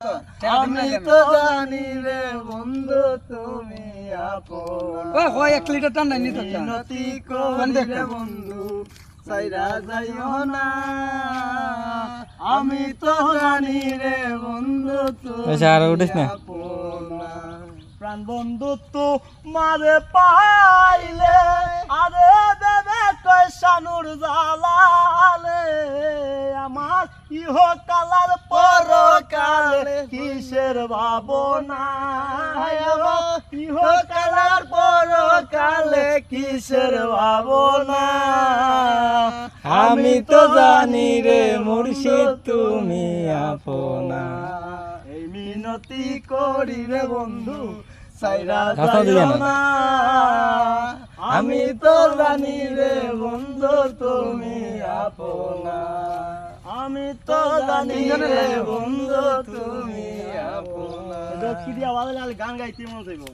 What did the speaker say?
আমি তো জানি রে বন্ধু তুমি আপন। হয় এক লিটার টান নাই মিনতি করি রে বন্ধু সাইরা যাইও না। আমি তো জানি রে বন্ধু তুমি আর উঠিস না। প্রাণ বন্ধুত্ব মারে পাইলে আরে দেবে কয়সানুর জালালে আমার ইহ কালার পর কালে কিসের ভাবনা? আমার ইহ কালার পর কালে কিসের ভাবনা? আমি তো জানি রে মুর্শিদ তুমি আপনা। এই মিনতি করি রে বন্ধু আমি তো জানি রে বন্ধু তুমি আপনা। তো জানি রে বন্ধু তুমি আপনা কি দিয়া গান গাইতে মন চাইব।